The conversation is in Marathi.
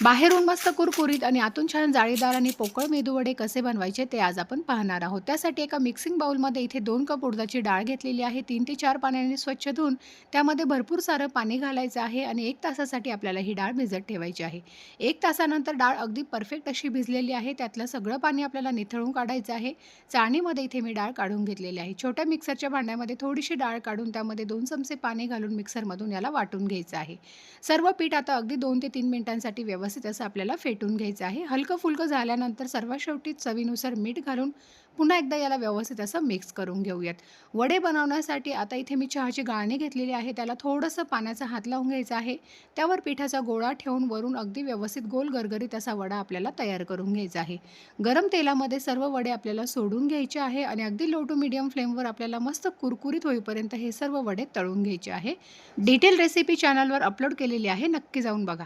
बाहेरून मस्त कुरकुरीत आणि आतून छान जाळीदार आणि पोकळ मेदूवडे कसे बनवायचे ते आज आपण पाहणार आहोत. त्यासाठी एका मिक्सिंग बाउलमध्ये इथे दोन कप उडदाची डाळ घेतलेली आहे. तीन ते चार पाण्याने स्वच्छ धुवून त्यामध्ये भरपूर सारं पाणी घालायचं आहे आणि एक तासासाठी आपल्याला ही डाळ भिजत ठेवायची आहे. एक तासानंतर डाळ अगदी परफेक्ट अशी भिजलेली आहे. त्यातलं सगळं पाणी आपल्याला निथळून काढायचं आहे. चाळणीमध्ये इथे मी डाळ काढून घेतलेली आहे. छोट्या मिक्सरच्या भांड्यामध्ये थोडीशी डाळ काढून त्यामध्ये दोन चमचे पाणी घालून मिक्सरमधून याला वाटून घ्यायचं आहे. सर्व पीठ आता अगदी दोन ते तीन मिनिटांसाठी व्यवस्थित व्यवस्थित असं आपल्याला फेटून घ्यायचं आहे. हलकं फुलकं झाल्यानंतर सर्वात शेवटी चवीनुसार मीठ घालून पुन्हा एकदा याला व्यवस्थित असं मिक्स करून घेऊयात. वडे बनवण्यासाठी आता इथे मी चहाची गाळणी घेतलेली आहे. त्याला थोडंसं पाण्याचा हात लावून घ्यायचा आहे. त्यावर पिठाचा गोळा ठेवून वरून अगदी व्यवस्थित गोल गरगरीत असा वडा आपल्याला तयार करून घ्यायचा आहे. गरम तेलामध्ये सर्व वडे आपल्याला सोडून घ्यायचे आहे आणि अगदी लो टू मिडियम फ्लेमवर आपल्याला मस्त कुरकुरीत होईपर्यंत हे सर्व वडे तळून घ्यायचे आहे. डिटेल रेसिपी चॅनलवर अपलोड केलेली आहे. नक्की जाऊन बघा.